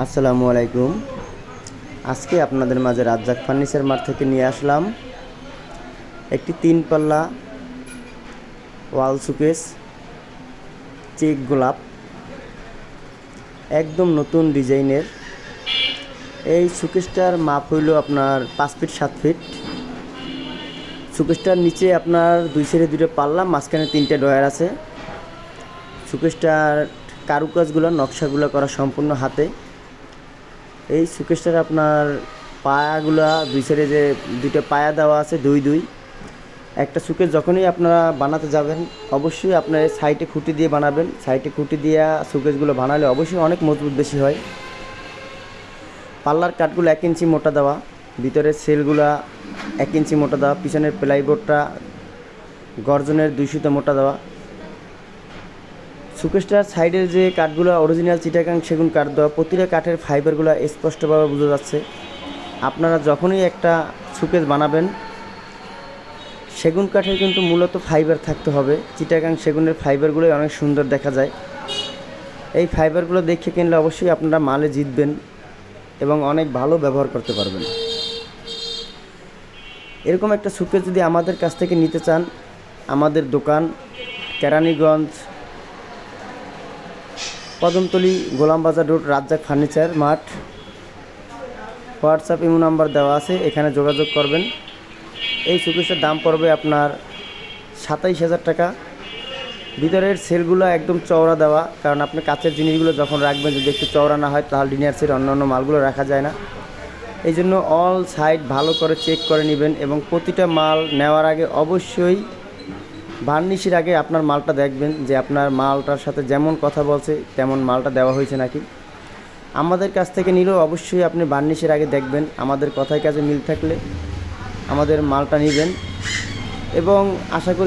আসসালামু আলাইকুম। আজকে আপনাদের মাঝে রাজ্জাক ফার্নিচার মার্ট থেকে নিয়ে আসলাম একটি তিন পাল্লা ওয়াল সুকেস, চেক গোলাপ, একদম নতুন ডিজাইনের। এই সুকেসটার মাপ হইল আপনার পাঁচ ফিট, সাত ফিট। সুকেসটার নিচে আপনার দুই সাইডে দুটো পাল্লা, মাঝখানে তিনটে ডয়ার আছে। সুকেসটার কারুকাজগুলো, নকশাগুলো করা সম্পূর্ণ হাতে। এই সুকেশটার আপনার পায়াগুলা, দুই সাইডে যে দুইটা পায়া দেওয়া আছে, দুই দুই। একটা সুকেশ যখনই আপনারা বানাতে যাবেন, অবশ্যই আপনার সাইডে খুঁটি দিয়ে বানাবেন। সাইডে খুঁটি দিয়ে সুকেশগুলো বানালে অবশ্যই অনেক মজবুত বেশি হয়। পাল্লার কাঠগুলো এক ইঞ্চি মোটা দেওয়া ভিতরের সেলগুলা এক ইঞ্চি মোটা দেওয়া, পিছনের প্লাইবোর্ডটা গর্জনের দুই সুতো মোটা দেওয়া। সুকেশটার সাইডের যে কাঠগুলো অরিজিনাল চিটাকাং সেগুন কাঠ দেওয়া, প্রতিটা কাঠের ফাইবারগুলো স্পষ্টভাবে বোঝা যাচ্ছে। আপনারা যখনই একটা সুকেশ বানাবেন, সেগুন কাঠের কিন্তু মূলত ফাইবার থাকতে হবে। চিটাকাং সেগুনের ফাইবারগুলোই অনেক সুন্দর দেখা যায়। এই ফাইবারগুলো দেখে কিনলে অবশ্যই আপনারা মালে জিতবেন এবং অনেক ভালো ব্যবহার করতে পারবেন। এরকম একটা সুকেশ যদি আমাদের কাছ থেকে নিতে চান, আমাদের দোকান, কেরানীগঞ্জ কদমতলি গোলামবাজার রোড, রাজ্জাক ফার্নিচার মাঠ। হোয়াটসঅ্যাপ ইমো নাম্বার দেওয়া আছে, এখানে যোগাযোগ করবেন। এই সুকেশের দাম পড়বে আপনার সাতাইশ হাজার টাকা। ভিতরের সেলগুলো একদম চওড়া দেওয়া, কারণ আপনি কাছের জিনিসগুলো যখন রাখবেন, যদি একটু চওড়া না হয়, তাহলে ডিনার সেট অন্য অন্য মালগুলো রাখা যায় না। এই জন্য অল সাইড ভালো করে চেক করে নেবেন এবং প্রতিটা মাল নেওয়ার আগে অবশ্যই ভার্নিশের আগে আপনার মালটা দেখবেন যে আপনার মালটার সাথে যেমন কথা বলছে, তেমন মালটা দেওয়া হয়েছে নাকি? আমাদের কাছ থেকে নিলেও অবশ্যই আপনি বার্নিশের আগে দেখবেন, আমাদের কথায় কাছে মিল থাকলে আমাদের মালটা নেবেন। এবং আশা করি